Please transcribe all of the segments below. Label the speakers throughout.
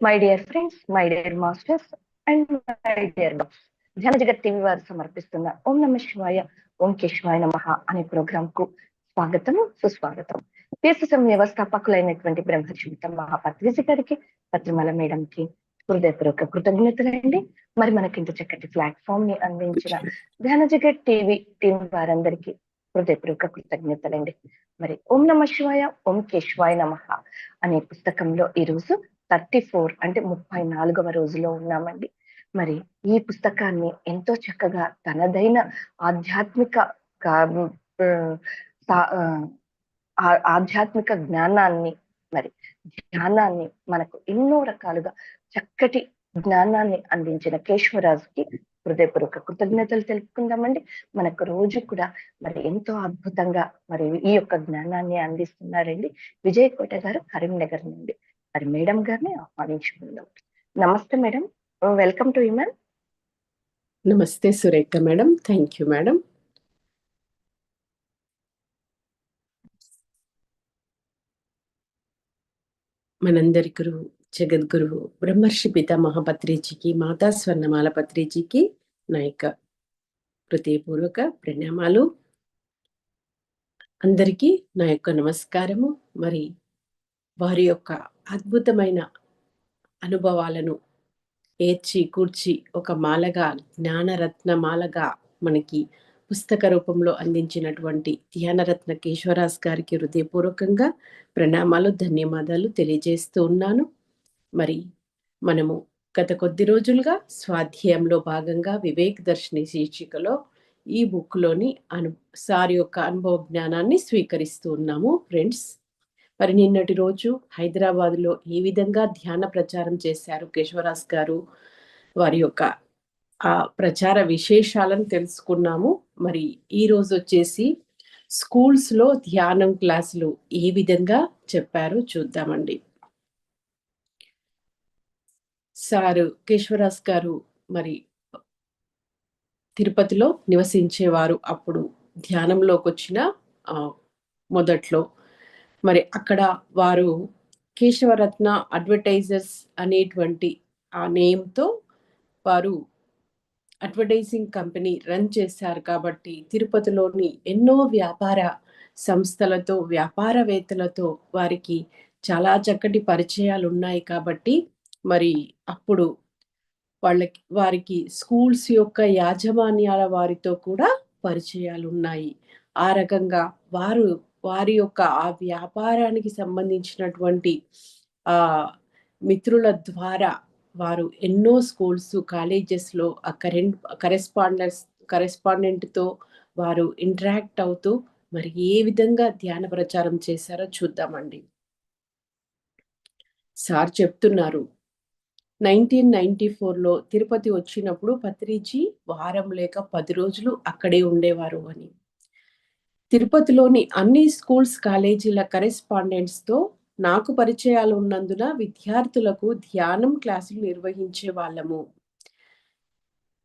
Speaker 1: My dear friends my dear masters and my dear doctors Dhyana Jagat TV వారు సమర్పిస్తున్న ఓం నమ శివాయ ఓంకేశ్వాయ నమ అనే ప్రోగ్రామ్కు స్వాగతం సుస్వాగతం. తీర్థసం వ్యవస్థాపకులైనటువంటి బ్రహ్మజీవితం మహాపత్రిజి గారికి పత్రిమల మేడం కి హృదయపూర్వక కృతజ్ఞతలండి. మరి మనకి ఇంత చక్కటి ప్లాట్ఫామ్ని అందించిన ధ్యాన జగత్ టీవీ టీం వారందరికీ హృదయపూర్వక కృతజ్ఞతలండి. మరి ఓం నమ శివాయ ఓం కేశవాయ నమ అనే పుస్తకంలో ఈ రోజు థర్టీ ఫోర్ అంటే ముప్పై నాలుగవ రోజులో ఉన్నామండి. మరి ఈ పుస్తకాన్ని ఎంతో చక్కగా తనదైన ఆధ్యాత్మిక ఆధ్యాత్మిక జ్ఞానాన్ని మరి జ్ఞానాన్ని మనకు ఎన్నో రకాలుగా చక్కటి జ్ఞానాన్ని అందించిన కేశవరాజుకి హృదయపూర్వక కృతజ్ఞతలు తెలుపుకుందామండి. మనకు రోజు కూడా మరి ఎంతో అద్భుతంగా మరి ఈ యొక్క జ్ఞానాన్ని అందిస్తున్నారండి. విజయ్ కోట గారు కరీంనగర్ నుండి. మరి మేడం గారిని ఆహ్వానించుకుందాం. నమస్తే మేడం. వెల్కమ్ టు మ్యామ్
Speaker 2: నమస్తే Surekha madam. Thank you madam మనందరి గురువు జగద్గురువు బ్రహ్మర్షి పిత మహాపత్రిజీకి మాతా స్వర్ణమాల పత్రిజీకి నా యొక్క హృదయపూర్వక ప్రణామాలు. అందరికీ నా యొక్క నమస్కారము. మరి వారి యొక్క అద్భుతమైన అనుభవాలను ఏర్చి కూర్చి ఒక మాలగా జ్ఞానరత్న మాలగా మనకి పుస్తక రూపంలో అందించినటువంటి ధ్యానరత్న కేశవరాజ్ గారికి హృదయపూర్వకంగా ప్రణామాలు ధన్యవాదాలు తెలియజేస్తూ ఉన్నాను. మరి మనము గత కొద్ది రోజులుగా స్వాధ్యాయంలో భాగంగా వివేక్ దర్శిని శీర్షికలో ఈ బుక్లోని అను సార్ యొక్క అనుభవ జ్ఞానాన్ని స్వీకరిస్తూ ఉన్నాము. ఫ్రెండ్స్ మరి నిన్నటి రోజు హైదరాబాద్లో ఏ విధంగా ధ్యాన ప్రచారం చేశారు కేశవరాజ్ గారు? వారి యొక్క ఆ ప్రచార విశేషాలను తెలుసుకున్నాము. మరి ఈ రోజు వచ్చేసి స్కూల్స్లో ధ్యానం క్లాసులు ఏ విధంగా చెప్పారు చూద్దామండి. సారు కేశవరాజ్ గారు మరి తిరుపతిలో నివసించేవారు అప్పుడు ధ్యానంలోకి వచ్చిన మొదట్లో మరి అక్కడ వారు కేశవరత్న అడ్వర్టైజర్స్ అనేటువంటి ఆ నేమ్తో వారు అడ్వర్టైజింగ్ కంపెనీ రన్ చేశారు కాబట్టి తిరుపతిలోని ఎన్నో వ్యాపార సంస్థలతో వ్యాపారవేత్తలతో వారికి చాలా చక్కటి పరిచయాలు ఉన్నాయి కాబట్టి మరి అప్పుడు వాళ్ళకి వారికి స్కూల్స్ యొక్క యాజమాన్యాల వారితో కూడా పరిచయాలు ఉన్నాయి. ఆ రకంగా వారు వారి యొక్క ఆ వ్యాపారానికి సంబంధించినటువంటి ఆ మిత్రుల ద్వారా వారు ఎన్నో స్కూల్స్ కాలేజెస్లో ఆ కరెంట్ కరెస్పాండెన్స్ కరెస్పాండెంట్తో వారు ఇంటరాక్ట్ అవుతూ మరి ఏ విధంగా ధ్యాన ప్రచారం చేశారో చూద్దామండి. సార్ చెప్తున్నారు. నైన్టీన్ నైన్టీ ఫోర్లో తిరుపతి వచ్చినప్పుడు పత్రిజీ వారం లేక పది రోజులు అక్కడే ఉండేవారు అని. తిరుపతిలోని అన్ని స్కూల్స్ కాలేజీల కరెస్పాండెంట్స్తో నాకు పరిచయాలు ఉన్నందున విద్యార్థులకు ధ్యానం క్లాసులు నిర్వహించే వాళ్ళము.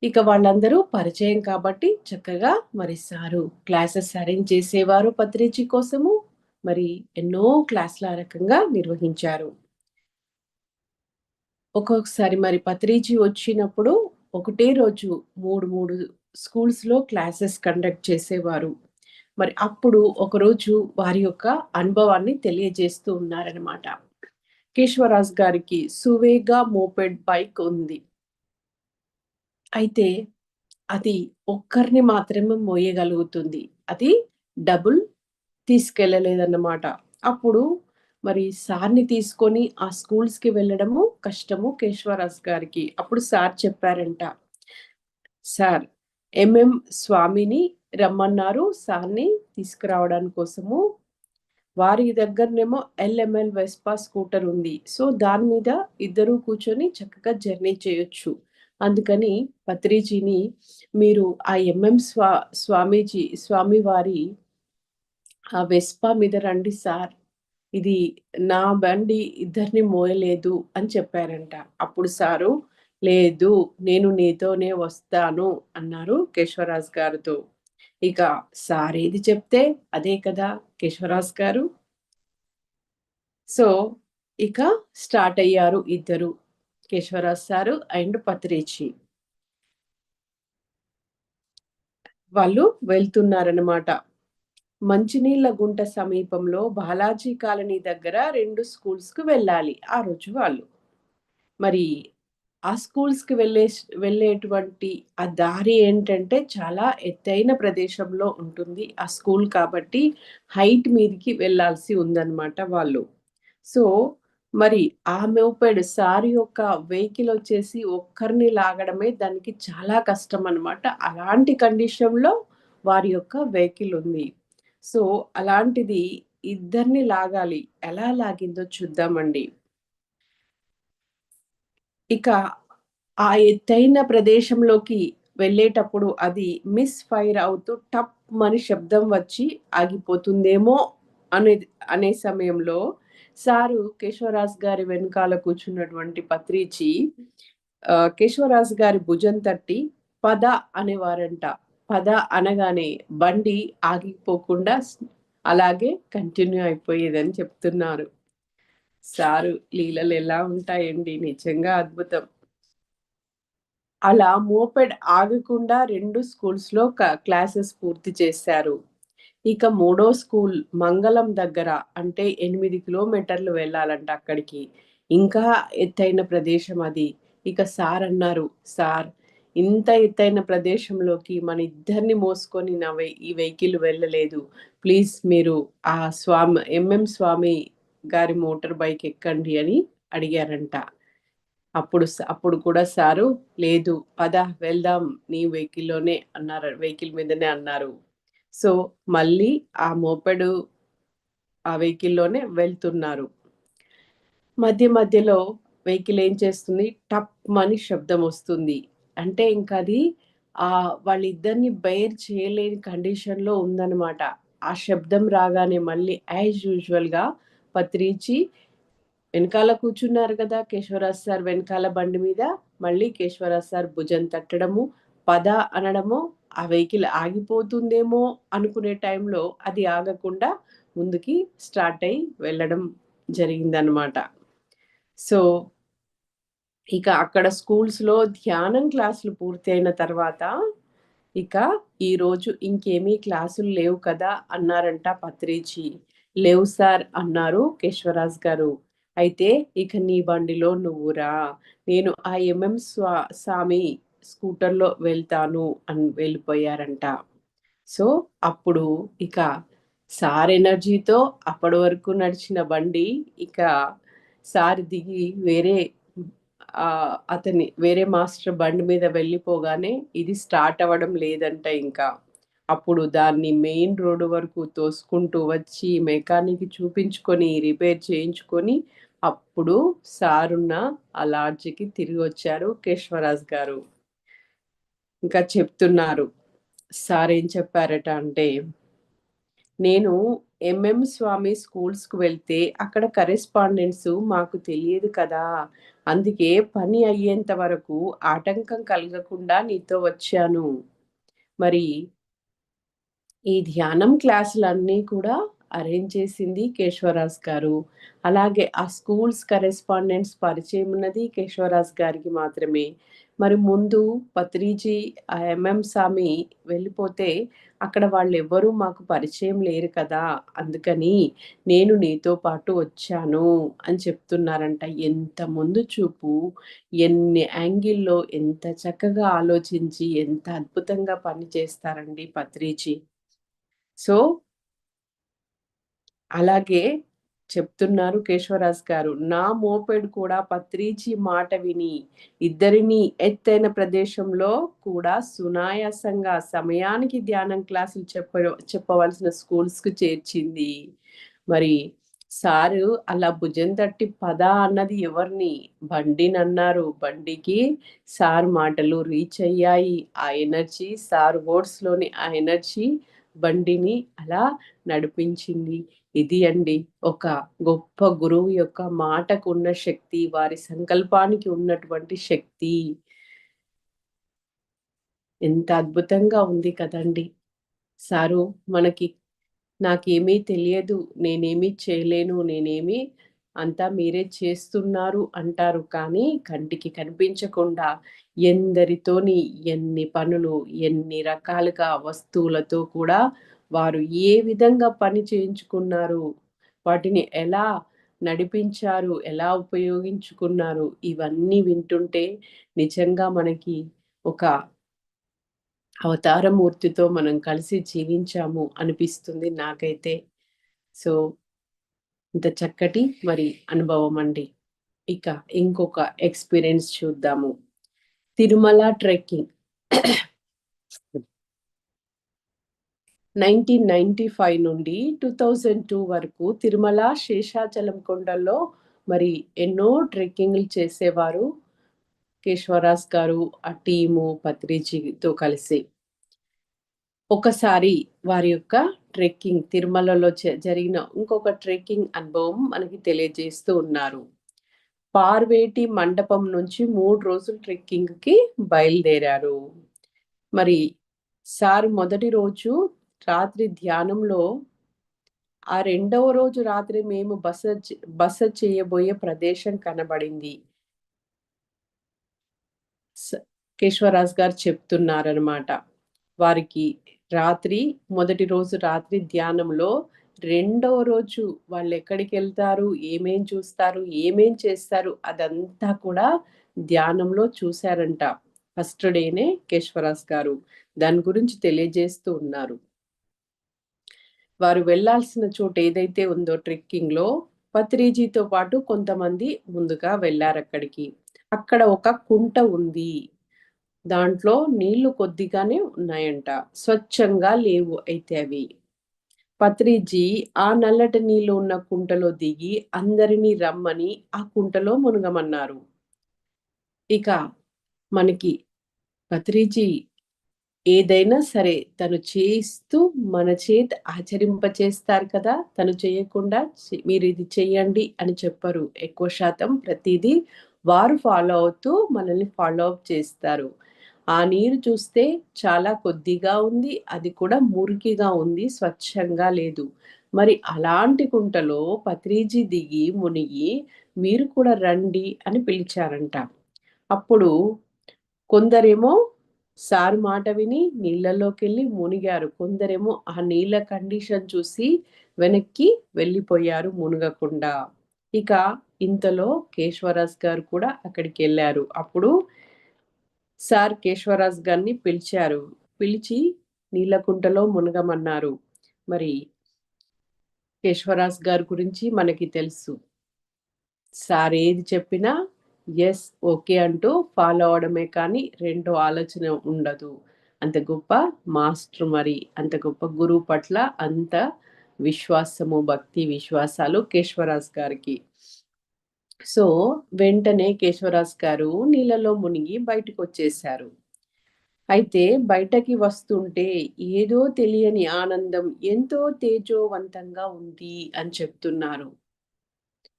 Speaker 2: ఇక వాళ్ళందరూ పరిచయం కాబట్టి చక్కగా మరి సారు క్లాసెస్ అరేంజ్ చేసేవారు పత్రిజీ కోసము మరి ఎన్నో క్లాసుల రకంగా నిర్వహించారు. ఒక్కొక్కసారి మరి పత్రిజీ వచ్చినప్పుడు ఒకటే రోజు మూడు మూడు స్కూల్స్లో క్లాసెస్ కండక్ట్ చేసేవారు. మరి అప్పుడు ఒకరోజు వారి యొక్క అనుభవాన్ని తెలియజేస్తూ ఉన్నారనమాట కేశవరాజ్ గారికి సువేగా మోపెడ్ బైక్ ఉంది. అయితే అది ఒక్కరిని మాత్రమే మోయగలుగుతుంది. అది డబుల్ తీసుకెళ్ళలేదన్నమాట అప్పుడు మరి సార్ని తీసుకొని ఆ స్కూల్స్కి వెళ్ళడము కష్టము కేశ్వరాజ్ గారికి. అప్పుడు సార్ చెప్పారంట సార్ ఎంఎం స్వామిని రమ్మన్నారు సార్ని తీసుకురావడానికి కోసము. వారి దగ్గరనేమో ఎల్ఎంఎల్ వెస్పా స్కూటర్ ఉంది. సో దాని మీద ఇద్దరు కూర్చొని చక్కగా జర్నీ చేయొచ్చు. అందుకని పత్రిజీని మీరు ఆ ఎంఎం స్వా స్వామీజీ స్వామి వారి ఆ వెస్పా మీద రండి సార్. ఇది నా బండి ఇద్దరిని మోయలేదు అని చెప్పారంట. అప్పుడు సారు లేదు నేను నీతోనే వస్తాను అన్నారు కేశవరాజ్ గారితో. ఇక సార్ ఏది చెప్తే అదే కదా కేశవరాజ్ గారు. సో ఇక స్టార్ట్ అయ్యారు ఇద్దరు కేశవరాజ్ సారు అండ్ పత్రిచి. వాళ్ళు వెళ్తున్నారనమాట మంచినీళ్ళ గుంట సమీపంలో బాలాజీ కాలనీ దగ్గర రెండు స్కూల్స్కు వెళ్ళాలి ఆ రోజు వాళ్ళు. మరి ఆ స్కూల్స్కి వెళ్ళే వెళ్ళేటువంటి ఆ దారి ఏంటంటే చాలా ఎత్తైన ప్రదేశంలో ఉంటుంది. ఆ స్కూల్ కాబట్టి హైట్ మీదకి వెళ్ళాల్సి ఉందన్నమాట వాళ్ళు. సో మరి ఆ మోపెడ్ సార్ యొక్క వెహికల్ వచ్చేసి ఒక్కరిని లాగడమే దానికి చాలా కష్టం అనమాట అలాంటి కండిషన్లో వారి యొక్క వెహికల్ ఉంది. సో అలాంటిది ఇద్దరిని లాగాలి. ఎలా లాగిందో చూద్దామండి. ఇక ఆ ఎత్తైన ప్రదేశంలోకి వెళ్ళేటప్పుడు అది మిస్ ఫైర్ అవుతూ టప్ అని శబ్దం వచ్చి ఆగిపోతుందేమో అనే అనే సమయంలో సారు కేశవరాజ్ గారి వెనకాల కూర్చున్నటువంటి పత్రిచి కేశవరాజ్ గారి భుజం తట్టి పద అనేవారంట. పద అనగానే బండి ఆగిపోకుండా అలాగే కంటిన్యూ అయిపోయేదని చెప్తున్నారు. సారు లీలలు ఎలా ఉంటాయండి? నిజంగా అద్భుతం. అలా మోపెడ్ ఆగకుండా రెండు స్కూల్స్లో క్లాసెస్ పూర్తి చేశారు. ఇక మూడో స్కూల్ మంగళం దగ్గర అంటే ఎనిమిది కిలోమీటర్లు వెళ్ళాలంట అక్కడికి. ఇంకా ఎత్తైన ప్రదేశం అది. ఇక సార్ అన్నారు సార్ ఇంత ఎత్తైన ప్రదేశంలోకి మన ఇద్దరిని మోసుకొని నా ఈ వెహికల్ వెళ్ళలేదు. ప్లీజ్ మీరు ఆ స్వామి ఎంఎం స్వామి గారి మోటార్ బైక్ ఎక్కండి అని అడిగారంట. అప్పుడు అప్పుడు కూడా సారు లేదు పద వెళ్దాం నీ వెహికల్లోనే అన్నారు వెహికల్ మీదనే అన్నారు. సో మళ్ళీ ఆ మోపెడు ఆ వెహికల్లోనే వెళ్తున్నారు. మధ్య మధ్యలో వెహికల్ ఏం చేస్తుంది? టప్ అని శబ్దం వస్తుంది. అంటే ఇంకా అది ఆ వాళ్ళిద్దరిని బైర్ చేయలేని కండిషన్లో ఉందన్నమాట. ఆ శబ్దం రాగానే మళ్ళీ యాజ్ యూజువల్గా పత్రిచి వెనకాల కూర్చున్నారు కదా కేశవరాజ్ సార్ వెనకాల బండి మీద మళ్ళీ కేశవరాజ్ సార్ భుజం తట్టడము పద అనడము ఆ వెహికల్ ఆగిపోతుందేమో అనుకునే టైంలో అది ఆగకుండా ముందుకి స్టార్ట్ అయి వెళ్ళడం జరిగిందనమాట సో ఇక అక్కడ స్కూల్స్లో ధ్యానం క్లాసులు పూర్తయిన తర్వాత ఇక ఈరోజు ఇంకేమీ క్లాసులు లేవు కదా అన్నారంట పత్రిచి. లేవు సార్ అన్నారు కేశవరాజ్ గారు. అయితే ఇక నీ బండిలో నువ్వురా నేను ఆ ఎంఎం స్వా స్వామి స్కూటర్లో వెళ్తాను అని వెళ్ళిపోయారంట. సో అప్పుడు ఇక సార్ ఎనర్జీతో అప్పటి వరకు నడిచిన బండి ఇక సార్ దిగి వేరే అతని వేరే మాస్టర్ బండి మీద వెళ్ళిపోగానే ఇది స్టార్ట్ అవ్వడం లేదంట ఇంకా. అప్పుడు దాన్ని మెయిన్ రోడ్డు వరకు తోసుకుంటూ వచ్చి మెకానిక్ చూపించుకొని రిపేర్ చేయించుకొని అప్పుడు సారున్న ఆ లాడ్జికి తిరిగి వచ్చారు కేశ్వరాజ్ గారు. ఇంకా చెప్తున్నారు. సార్ ఏం చెప్పారట అంటే నేను ఎంఎం స్వామి స్కూల్స్కు వెళ్తే అక్కడ కరెస్పాండెంట్స్ మాకు తెలియదు కదా అందుకే పని అయ్యేంత వరకు ఆటంకం కలగకుండా నీతో వచ్చాను. మరి ఈ ధ్యానం క్లాసులన్నీ కూడా అరేంజ్ చేసింది కేశవరాజ్ గారు. అలాగే ఆ స్కూల్స్ కరెస్పాండెంట్స్ పరిచయం ఉన్నది కేశవరాజ్ గారికి మాత్రమే. మరి ముందు పత్రిజీ ఆ ఎంఎం స్వామి వెళ్ళిపోతే అక్కడ వాళ్ళు ఎవ్వరూ మాకు పరిచయం లేరు కదా అందుకని నేను నీతో పాటు వచ్చాను అని చెప్తున్నారంట. ఎంత ముందు చూపు ఎన్ని యాంగిల్లో ఎంత చక్కగా ఆలోచించి ఎంత అద్భుతంగా పని చేస్తారండి పత్రిజీ. సో అలాగే చెప్తున్నారు కేశవరాజ్ గారు నా మోపెడ్ కూడా పత్రిచి మాట విని ఇద్దరిని ఎత్తైన ప్రదేశంలో కూడా సునాయాసంగా సమయానికి ధ్యానం క్లాసులు చెప్ప చెప్పవలసిన స్కూల్స్కు చేర్చింది. మరి సారు అలా భుజం తట్టి పద అన్నది ఎవరిని? బండిని అన్నారు. బండికి సార్ మాటలు రీచ్ అయ్యాయి. ఆ ఎనర్జీ సార్ వర్డ్స్లోని ఆ ఎనర్జీ బండిని అలా నడిపించింది. ఇది అండి ఒక గొప్ప గురువు యొక్క మాటకు ఉన్న శక్తి వారి సంకల్పానికి ఉన్నటువంటి శక్తి. ఎంత అద్భుతంగా ఉంది కదండి. సారు మనకి నాకేమీ తెలియదు నేనేమీ చేయలేను నేనేమీ అంతా మీరే చేస్తున్నారు అంటారు. కానీ కంటికి కనిపించకుండా ఎందరితోని ఎన్ని పనులు ఎన్ని రకాలుగా వస్తువులతో కూడా వారు ఏ విధంగా పని చేయించుకున్నారు వాటిని ఎలా నడిపించారు ఎలా ఉపయోగించుకున్నారు ఇవన్నీ వింటుంటే నిజంగా మనకి ఒక అవతారమూర్తితో మనం కలిసి జీవించాము అనిపిస్తుంది నాకైతే. సో ఇంత చక్కటి మరి అనుభవం అండి. ఇక ఇంకొక ఎక్స్పీరియన్స్ చూద్దాము. Tirumala trekking. Nineteen ninety five నుండి టూ థౌజండ్ టూ వరకు తిరుమల శేషాచలం కొండల్లో మరి ఎన్నో ట్రెక్కింగ్లు చేసేవారు కేశవరాజ్ గారు ఆ టీము పత్రిజీతో కలిసి. ఒకసారి వారి యొక్క ట్రెక్కింగ్ తిరుమలలో జరిగిన ఇంకొక ట్రెక్కింగ్ అనుభవం మనకి తెలియజేస్తూ ఉన్నారు. పార్వేటి మండపం నుంచి మూడు రోజులు ట్రెక్కింగ్కి బయలుదేరారు. మరి సార్ మొదటి రోజు రాత్రి ధ్యానంలో ఆ రెండవ రోజు రాత్రి మేము బస బస చేయబోయే ప్రదేశం కనబడింది. కేశవరాజ్ గారు చెప్తున్నారనమాట వారికి రాత్రి మొదటి రోజు రాత్రి ధ్యానంలో రెండవ రోజు వాళ్ళు ఎక్కడికి వెళ్తారు ఏమేం చూస్తారు ఏమేం చేస్తారు అదంతా కూడా ధ్యానంలో చూశారంట. ఫస్ట్ డేనే కేశ్వరాస్ గారు దాని గురించి తెలియజేస్తూ ఉన్నారు. వారు వెళ్ళాల్సిన చోటు ఏదైతే ఉందో ట్రెక్కింగ్లో పత్రిజీతో పాటు కొంతమంది ముందుగా వెళ్ళారు అక్కడికి అక్కడ ఒక కుంట ఉంది. దాంట్లో నీళ్ళు కొద్దిగానే ఉన్నాయంట. స్వచ్ఛంగా లేవు అయితే అవి. పత్రిజీ ఆ నల్లటి నీళ్ళు ఉన్న కుంటలో దిగి అందరినీ రమ్మని ఆ కుంటలో మునగమన్నారు. ఇక మనకి పత్రిజీ ఏదైనా సరే తను చేస్తూ మన చేతి ఆచరింప చేస్తారు కదా తను చేయకుండా మీరు ఇది చెయ్యండి అని చెప్పరు. ఎక్కువ శాతం ప్రతిదీ వారు ఫాలో అవుతూ మనల్ని ఫాలో అప్ చేస్తారు. ఆ నీరు చూస్తే చాలా కొద్దిగా ఉంది అది కూడా మురికిగా ఉంది స్వచ్ఛంగా లేదు. మరి అలాంటి కుంటలో పత్రీజీ దిగి మునిగి మీరు కూడా రండి అని పిలిచారంట. అప్పుడు కొందరేమో సారు మాట విని నీళ్ళలోకి వెళ్ళి మునిగారు. కొందరేమో ఆ నీళ్ళ కండిషన్ చూసి వెనక్కి వెళ్ళిపోయారు మునగకుండా. ఇక ఇంతలో కేశవరాజ్ గారు కూడా అక్కడికి వెళ్ళారు. అప్పుడు సార్ కేశవరాజ్ గారిని పిలిచారు. పిలిచి నీళ్ళకుంటలో మునగమన్నారు. మరి కేశవరాజ్ గారి గురించి మనకి తెలుసు. సార్ ఏది చెప్పినా ఎస్ ఓకే అంటూ ఫాలో అవడమే కానీ రెండో ఆలోచన ఉండదు. అంత గొప్ప మాస్టర్ మరి అంత గొప్ప గురువు పట్ల అంత విశ్వాసము భక్తి విశ్వాసాలు కేశవరాజ్ గారికి. సో వెంటనే కేశవరాజ్ గారు నీళ్ళలో మునిగి బయటకు వచ్చేశారు అయితే బయటకి వస్తుంటే ఏదో తెలియని ఆనందం ఎంతో తేజోవంతంగా ఉంది అని చెప్తున్నారు.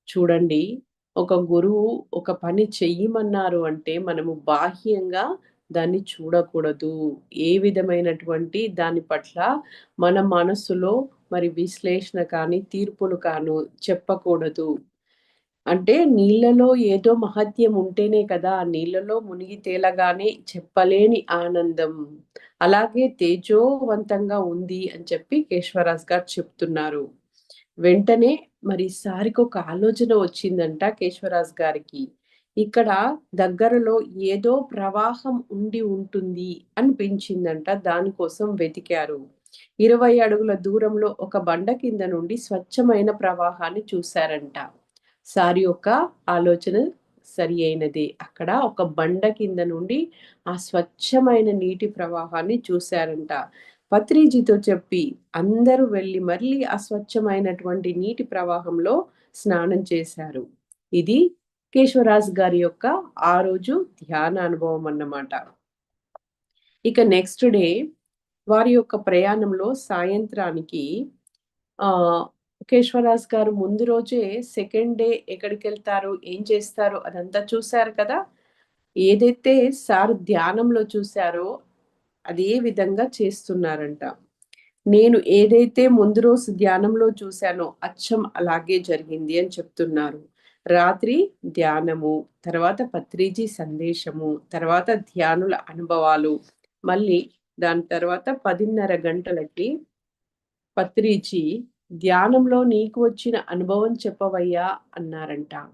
Speaker 2: చూడండి ఒక గురువు ఒక పని చెయ్యమన్నారు అంటే మనము బాహ్యంగా దాన్ని చూడకూడదు. ఏ విధమైనటువంటి దాని పట్ల మన మనసులో మరి విశ్లేషణ కానీ తీర్పులు కాను చెప్పకూడదు. అంటే నీళ్ళలో ఏదో మహత్యం ఉంటేనే కదా నీళ్ళలో మునిగి తేలగానే చెప్పలేని ఆనందం. అలాగే తేజోవంతంగా ఉంది అని చెప్పి కేశవరాజ్ గారు చెప్తున్నారు. వెంటనే మరి సారికి ఒక ఆలోచన వచ్చిందంట కేశవరాజ్ గారికి. ఇక్కడ దగ్గరలో ఏదో ప్రవాహం ఉండి ఉంటుంది అనిపించిందంట దానికోసం వెతికారు. ఇరవై అడుగుల దూరంలో ఒక బండ కింద నుండి స్వచ్ఛమైన ప్రవాహాన్ని చూశారంట. సారి యొక్క ఆలోచన సరి అయినది. అక్కడ ఒక బండ కింద నుండి ఆ స్వచ్ఛమైన నీటి ప్రవాహాన్ని చూశారంట. పత్రిజీతో చెప్పి అందరూ వెళ్ళి మళ్ళీ అస్వచ్ఛమైనటువంటి నీటి ప్రవాహంలో స్నానం చేశారు. ఇది కేశవరాజ్ గారి యొక్క ఆ రోజు ధ్యాన అనుభవం అన్నమాట. ఇక నెక్స్ట్ డే వారి యొక్క ప్రయాణంలో సాయంత్రానికి ఆ గారు ముందు రోజే సెకండ్ డే ఎక్కడికి వెళ్తారు ఏం చేస్తారు అదంతా చూశారు కదా? ఏదైతే సార్ ధ్యానంలో చూశారో అదే విధంగా చేస్తున్నారంట. నేను ఏదైతే ముందు రోజు ధ్యానంలో చూశానో అచ్చం అలాగే జరిగింది అని చెప్తున్నారు. రాత్రి ధ్యానము తర్వాత పత్రిజీ సందేశము తర్వాత ధ్యానుల అనుభవాలు మళ్ళీ దాని తర్వాత పదిన్నర గంటలకి పత్రిజీ ధ్యానంలో నీకు వచ్చిన అనుభవం చెప్పవయ్యా అన్నారంట.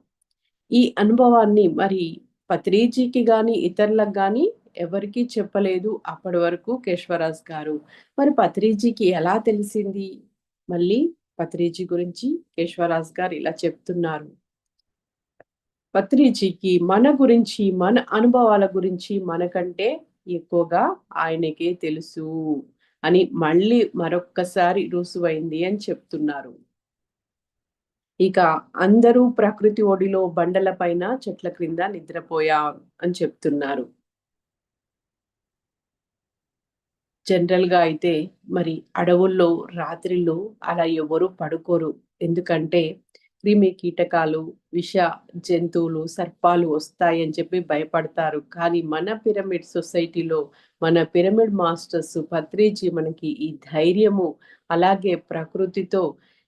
Speaker 2: ఈ అనుభవాన్ని మరి పత్రిజీకి గాని ఇతరులకు గాని ఎవరికీ చెప్పలేదు అప్పటి వరకు కేశవరాజ్ గారు. మరి పత్రిజీకి ఎలా తెలిసింది? మళ్ళీ పత్రిజీ గురించి కేశవరాజ్ గారు ఇలా చెప్తున్నారు. పత్రిజీకి మన గురించి మన అనుభవాల గురించి మనకంటే ఎక్కువగా ఆయనకే తెలుసు. అని మళ్ళీ మరొక్కసారి రుసువైంది అని చెప్తున్నారు. ఇక అందరూ ప్రకృతి ఒడిలో బండల పైన చెట్ల క్రింద నిద్రపోయా అని చెప్తున్నారు. జనరల్గా అయితే మరి అడవుల్లో రాత్రిళ్ళు అలా ఎవరు పడుకోరు. ఎందుకంటే క్రిమి కీటకాలు విష జంతువులు సర్పాలు వస్తాయి అని చెప్పి భయపడతారు. కానీ మన పిరమిడ్ సొసైటీలో మన పిరమిడ్ మాస్టర్స్ పత్రిజీ మనకి ఈ ధైర్యము అలాగే ప్రకృతితో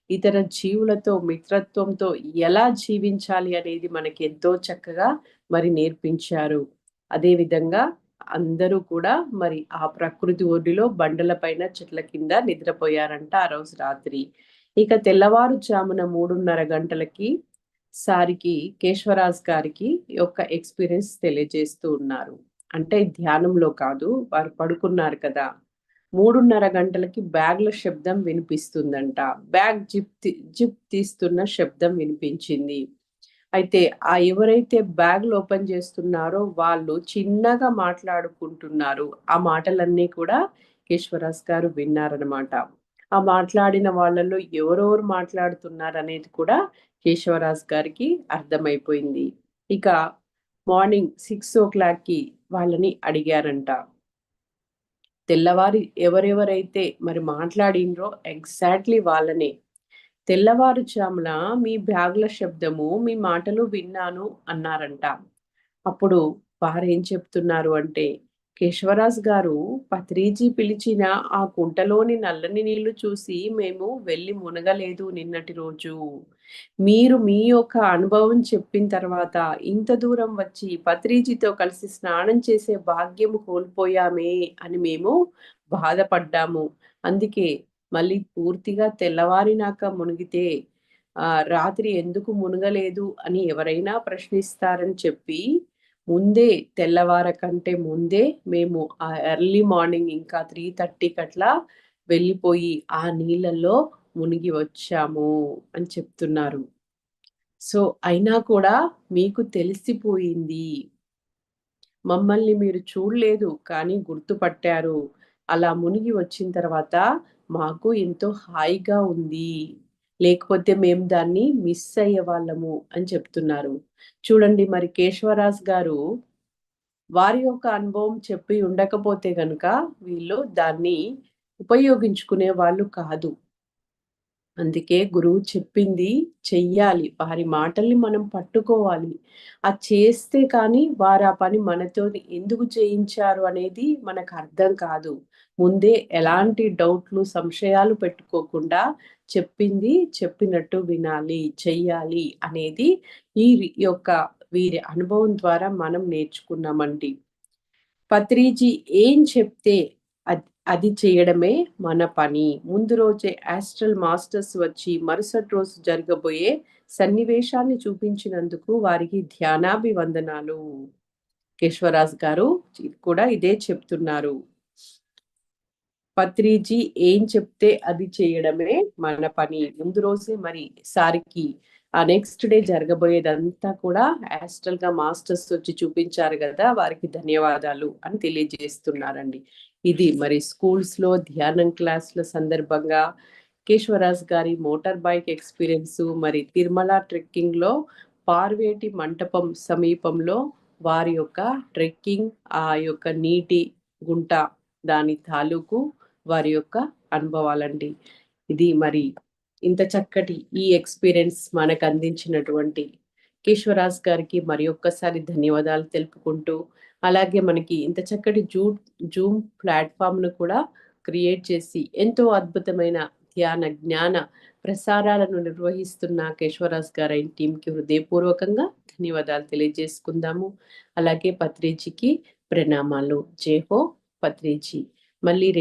Speaker 2: ఇతర జీవులతో మిత్రత్వంతో ఎలా జీవించాలి అనేది మనకి ఎంతో చక్కగా మరి నేర్పించారు. అదే విధంగా అందరూ కూడా మరి ఆ ప్రకృతి ఒడిలో బండల పైన చెట్ల కింద నిద్రపోయారంట ఆ రోజు రాత్రి. ఇక తెల్లవారుజామున మూడున్నర గంటలకి సారికి కేశవరాజ్ గారికి యొక్క ఎక్స్పీరియన్స్ తెలియజేస్తూ ఉన్నారు. అంటే ధ్యానంలో కాదు వారు పడుకున్నారు కదా. మూడున్నర గంటలకి బ్యాగ్ల శబ్దం వినిపిస్తుందంట. బ్యాగ్ జిప్ జిప్ తీస్తున్న శబ్దం వినిపించింది. అయితే ఆ ఎవరైతే బ్యాగ్లు ఓపెన్ చేస్తున్నారో వాళ్ళు చిన్నగా మాట్లాడుకుంటున్నారు. ఆ మాటలన్నీ కూడా కేశ్వరాజ్ గారు విన్నారనమాట ఆ మాట్లాడిన వాళ్ళల్లో ఎవరెవరు మాట్లాడుతున్నారు అనేది కూడా కేశవరాజ్ గారికి అర్థమైపోయింది. ఇక మార్నింగ్ సిక్స్ ఓ క్లాక్కి వాళ్ళని అడిగారంట. తెల్లవారి ఎవరెవరైతే మరి మాట్లాడినరో ఎగ్జాక్ట్లీ వాళ్ళనే. తెల్లవారుజామున మీ బ్యాగుల శబ్దము మీ మాటలు విన్నాను అన్నారంట. అప్పుడు వారేం చెప్తున్నారు అంటే కేశవరాజ్ గారు పత్రిజీ పిలిచిన ఆ కుంటలోని నల్లని నీళ్ళు చూసి మేము వెళ్ళి మునగలేదు నిన్నటి రోజు. మీరు మీ యొక్క అనుభవం చెప్పిన తర్వాత ఇంత దూరం వచ్చి పత్రిజీతో కలిసి స్నానం చేసే భాగ్యము కోల్పోయామే అని మేము బాధపడ్డాము. అందుకే మళ్ళీ పూర్తిగా తెల్లవారినాక మునిగితే ఆ రాత్రి ఎందుకు మునగలేదు అని ఎవరైనా ప్రశ్నిస్తారని చెప్పి ముందే తెల్లవార కంటే ముందే మేము ఆ ఎర్లీ మార్నింగ్ ఇంకా త్రీ థర్టీకి అట్లా వెళ్ళిపోయి ఆ నీళ్ళల్లో మునిగి వచ్చాము అని చెప్తున్నారు. సో అయినా కూడా మీకు తెలిసిపోయింది. మమ్మల్ని మీరు చూడలేదు కానీ గుర్తుపట్టారు. అలా మునిగి వచ్చిన తర్వాత మాకు ఎంతో హాయిగా ఉంది. లేకపోతే మేము దాన్ని మిస్ అయ్యే వాళ్ళము అని చెప్తున్నారు. చూడండి మరి కేశవరాజ్ గారు వారి యొక్క అనుభవం చెప్పి ఉండకపోతే గనుక వీళ్ళు దాన్ని ఉపయోగించుకునే వాళ్ళు కాదు. అందుకే గురువు చెప్పింది చెయ్యాలి. వారి మాటల్ని మనం పట్టుకోవాలి. ఆ చేస్తే కానీ వారు ఆ పని మనతో ఎందుకు చేయించారు అనేది మనకు అర్థం కాదు. ముందే ఎలాంటి డౌట్లు సంశయాలు పెట్టుకోకుండా చెప్పింది చెప్పినట్టు వినాలి చెయ్యాలి అనేది ఈ యొక్క వీరి అనుభవం ద్వారా మనం నేర్చుకున్నామండి. పత్రిజీ ఏం చెప్తే అది చేయడమే మన పని. ముందు రోజే ఆస్ట్రల్ మాస్టర్స్ వచ్చి మరుసటి రోజు జరగబోయే సన్నివేశాన్ని చూపించినందుకు వారికి ధ్యానాభివందనాలు. కేశ్వరాజ్ గారు కూడా ఇదే చెప్తున్నారు. పత్రిజీ ఏం చెప్తే అది చేయడమే మన పని. ముందు రోజే మరి సారికి ఆ నెక్స్ట్ డే జరగబోయేదంతా కూడా యాస్ట్రల్గా మాస్టర్స్ వచ్చి చూపించారు కదా వారికి ధన్యవాదాలు అని తెలియజేస్తున్నారండి. ఇది మరి స్కూల్స్లో ధ్యానం క్లాసుల సందర్భంగా కేశవరాజ్ గారి మోటార్ బైక్ ఎక్స్పీరియన్స్ మరి తిరుమల ట్రెక్కింగ్లో పార్వేటి మంటపం సమీపంలో వారి యొక్క ట్రెక్కింగ్ ఆ యొక్క నీటి గుంట దాని తాలూకు వారి యొక్క అనుభవాలండి. ఇది మరి ఇంత చక్కటి ఈ ఎక్స్పీరియన్స్ మనకు అందించినటువంటి కేశవరాజ్ గారికి మరి ఒక్కసారి ధన్యవాదాలు తెలుపుకుంటూ అలాగే మనకి ఇంత చక్కటి జూ జూమ్ ప్లాట్ఫామ్ను కూడా క్రియేట్ చేసి ఎంతో అద్భుతమైన ధ్యాన జ్ఞాన ప్రసారాలను నిర్వహిస్తున్న కేశవరాజ్ గారి టీంకి హృదయపూర్వకంగా ధన్యవాదాలు తెలియజేసుకుందాము. అలాగే పత్రిజీకి ప్రణామాలు. జేహో పత్రిజీ. మళ్ళీ రేపు